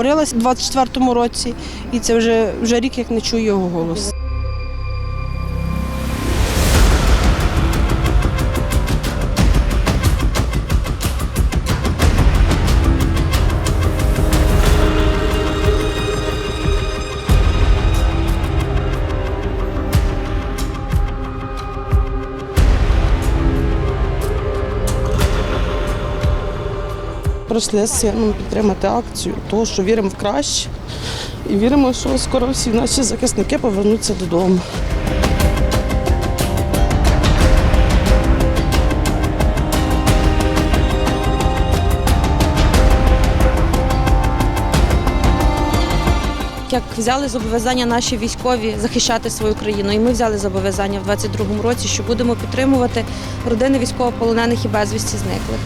говорилася у 24-му році, і це вже, вже рік, як не чую його голос. Прийшли з сином підтримати акцію, того, що віримо в краще. І віримо, що скоро всі наші захисники повернуться додому. Як взяли зобов'язання наші військові захищати свою країну, і ми взяли зобов'язання в 22-му році, що будемо підтримувати родини військовополонених і безвісті зниклих.